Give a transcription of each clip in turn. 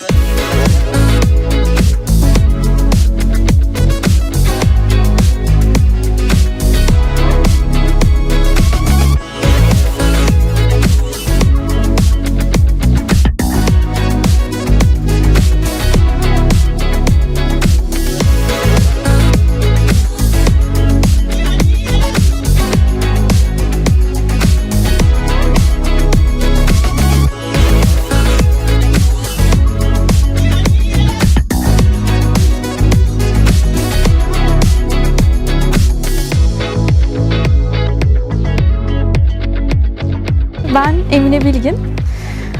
Ben Emine Bilgin.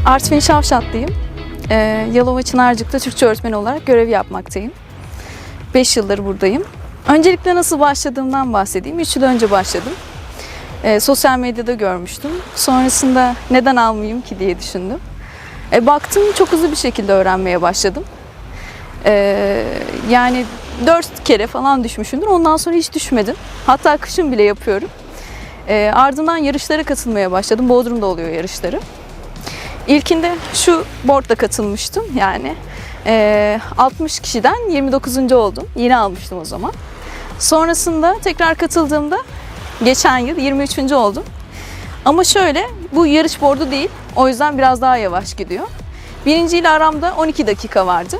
Artvin Şavşatlıyım. Ee, Yalova Çınarcık'ta Türkçe öğretmeni olarak görev yapmaktayım. 5 yıldır buradayım. Öncelikle nasıl başladığımdan bahsedeyim. 3 yıl önce başladım. Ee, sosyal medyada görmüştüm. Sonrasında neden almayayım ki diye düşündüm. E, baktım çok hızlı bir şekilde öğrenmeye başladım. Ee, yani 4 kere falan düşmüşümdür. Ondan sonra hiç düşmedim. Hatta kışın bile yapıyorum. E, ardından yarışlara katılmaya başladım. Bodrum'da oluyor yarışları. İlkinde şu boardla katılmıştım yani. E, 60 kişiden 29. oldum. Yeni almıştım o zaman. Sonrasında tekrar katıldığımda geçen yıl 23. oldum. Ama şöyle bu yarış boardu değil. O yüzden biraz daha yavaş gidiyor. Birinci ile aramda 12 dakika vardı.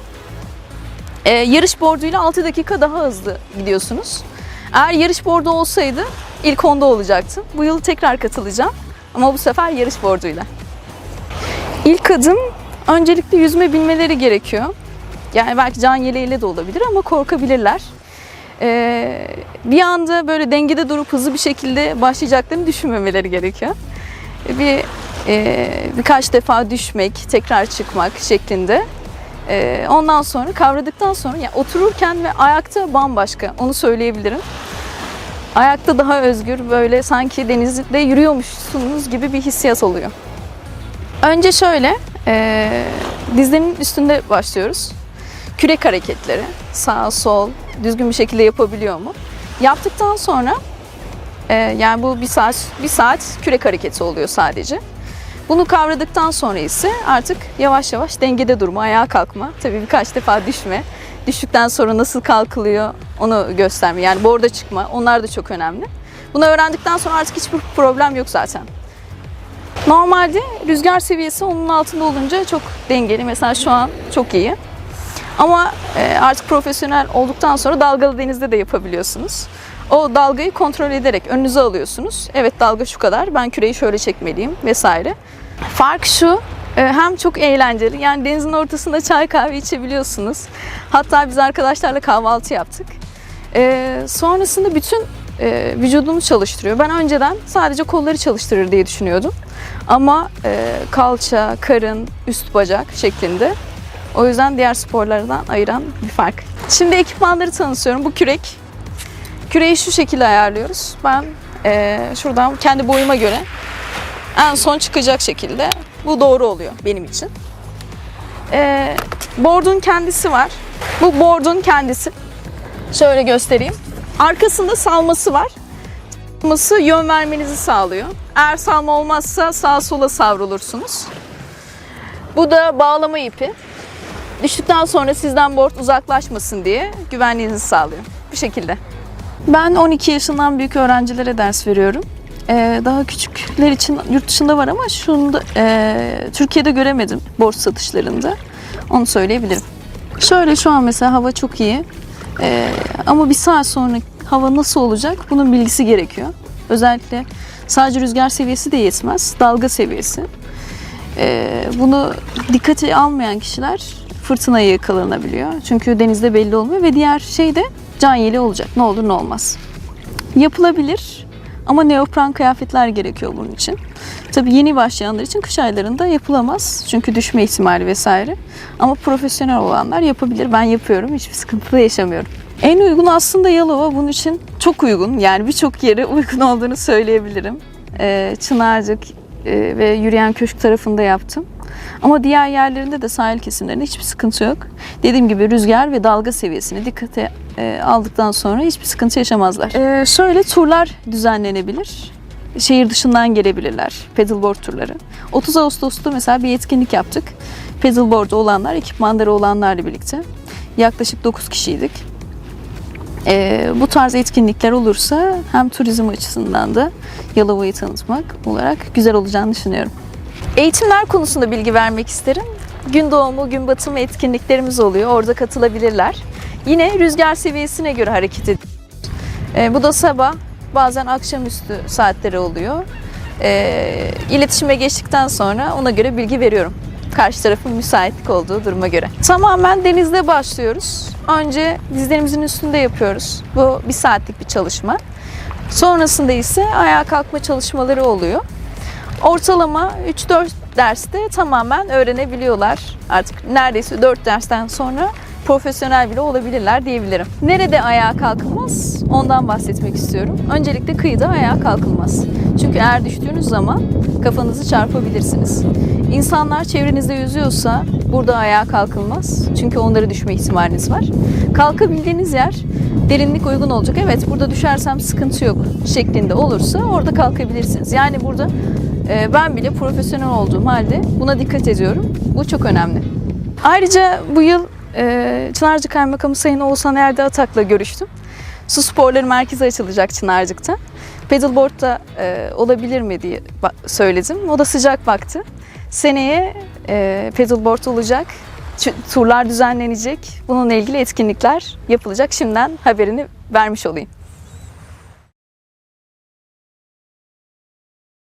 E, yarış boarduyla 6 dakika daha hızlı gidiyorsunuz. Eğer yarış boardu olsaydı ilk onda olacaktım. Bu yıl tekrar katılacağım ama bu sefer yarış borduyla. İlk adım öncelikle yüzme bilmeleri gerekiyor. Yani belki can yeleğiyle de olabilir ama korkabilirler. Ee, bir anda böyle dengede durup hızlı bir şekilde başlayacaklarını düşünmemeleri gerekiyor. Bir e, birkaç defa düşmek, tekrar çıkmak şeklinde. Ee, ondan sonra kavradıktan sonra yani otururken ve ayakta bambaşka onu söyleyebilirim. Ayakta daha özgür böyle sanki denizde yürüyormuşsunuz gibi bir hissiyat oluyor. Önce şöyle e, dizlerinin üstünde başlıyoruz. Kürek hareketleri sağ sol düzgün bir şekilde yapabiliyor mu? Yaptıktan sonra e, yani bu bir saat bir saat kürek hareketi oluyor sadece. Bunu kavradıktan sonra ise artık yavaş yavaş dengede durma, ayağa kalkma. Tabii birkaç defa düşme. Düştükten sonra nasıl kalkılıyor onu gösterme. Yani borda çıkma. Onlar da çok önemli. Bunu öğrendikten sonra artık hiçbir problem yok zaten. Normalde rüzgar seviyesi onun altında olunca çok dengeli. Mesela şu an çok iyi. Ama e, artık profesyonel olduktan sonra dalgalı denizde de yapabiliyorsunuz. O dalgayı kontrol ederek önünüze alıyorsunuz. Evet dalga şu kadar. Ben küreyi şöyle çekmeliyim vesaire. Fark şu. e, Hem çok eğlenceli. Yani denizin ortasında çay kahve içebiliyorsunuz. Hatta biz arkadaşlarla kahvaltı yaptık. E, sonrasında bütün e, vücudumu çalıştırıyor. Ben önceden sadece kolları çalıştırır diye düşünüyordum. Ama e, kalça, karın, üst bacak şeklinde. O yüzden diğer sporlardan ayıran bir fark. Şimdi ekipmanları tanıtıyorum. Bu kürek. Küreyi şu şekilde ayarlıyoruz. Ben e, şuradan kendi boyuma göre en son çıkacak şekilde bu doğru oluyor benim için. E, board'un kendisi var. Bu board'un kendisi. Şöyle göstereyim. Arkasında salması var. Salması yön vermenizi sağlıyor. Eğer salma olmazsa sağa sola savrulursunuz. Bu da bağlama ipi. Düştükten sonra sizden board uzaklaşmasın diye güvenliğinizi sağlıyor. Bu şekilde. Ben 12 yaşından büyük öğrencilere ders veriyorum. Ee, daha küçükler için yurt dışında var ama şunu da e, Türkiye'de göremedim borç satışlarında. Onu söyleyebilirim. Şöyle şu an mesela hava çok iyi. Ee, ama bir saat sonra hava nasıl olacak bunun bilgisi gerekiyor. Özellikle sadece rüzgar seviyesi de yetmez. Dalga seviyesi. Ee, bunu dikkate almayan kişiler fırtınaya yakalanabiliyor. Çünkü denizde belli olmuyor ve diğer şey de can yeleği olacak. Ne olur ne olmaz. Yapılabilir ama neopren kıyafetler gerekiyor bunun için. Tabii yeni başlayanlar için kış aylarında yapılamaz. Çünkü düşme ihtimali vesaire. Ama profesyonel olanlar yapabilir. Ben yapıyorum. Hiçbir sıkıntı da yaşamıyorum. En uygun aslında Yalova bunun için çok uygun. Yani birçok yere uygun olduğunu söyleyebilirim. Ee, Çınarcık e, ve Yürüyen Köşk tarafında yaptım. Ama diğer yerlerinde de sahil kesimlerinde hiçbir sıkıntı yok. Dediğim gibi rüzgar ve dalga seviyesini dikkate e, aldıktan sonra hiçbir sıkıntı yaşamazlar. E, şöyle turlar düzenlenebilir. şehir dışından gelebilirler paddleboard turları. 30 Ağustos'ta mesela bir etkinlik yaptık. Paddleboard olanlar, ekipmanları olanlarla birlikte. Yaklaşık 9 kişiydik. Ee, bu tarz etkinlikler olursa hem turizm açısından da Yalova'yı tanıtmak olarak güzel olacağını düşünüyorum. Eğitimler konusunda bilgi vermek isterim. Gün doğumu, gün batımı etkinliklerimiz oluyor. Orada katılabilirler. Yine rüzgar seviyesine göre hareket ediyoruz. Ee, bu da sabah, bazen akşamüstü saatleri oluyor. Ee, iletişime geçtikten sonra ona göre bilgi veriyorum. Karşı tarafın müsaitlik olduğu duruma göre. Tamamen denizde başlıyoruz. Önce dizlerimizin üstünde yapıyoruz. Bu bir saatlik bir çalışma. Sonrasında ise ayağa kalkma çalışmaları oluyor. Ortalama 3-4 derste tamamen öğrenebiliyorlar. Artık neredeyse 4 dersten sonra profesyonel bile olabilirler diyebilirim. Nerede ayağa kalkılmaz? Ondan bahsetmek istiyorum. Öncelikle kıyıda ayağa kalkılmaz. Çünkü eğer düştüğünüz zaman kafanızı çarpabilirsiniz. İnsanlar çevrenizde yüzüyorsa burada ayağa kalkılmaz. Çünkü onlara düşme ihtimaliniz var. Kalkabildiğiniz yer derinlik uygun olacak. Evet burada düşersem sıkıntı yok şeklinde olursa orada kalkabilirsiniz. Yani burada ben bile profesyonel olduğum halde buna dikkat ediyorum. Bu çok önemli. Ayrıca bu yıl e, Çınarcık Kaymakamı Sayın Oğuzhan Erde Atak'la görüştüm. Su sporları merkezi açılacak Çınarcık'ta. Paddleboard'da e, olabilir mi diye söyledim. O da sıcak baktı. Seneye e, paddleboard olacak. Turlar düzenlenecek. Bununla ilgili etkinlikler yapılacak. Şimdiden haberini vermiş olayım.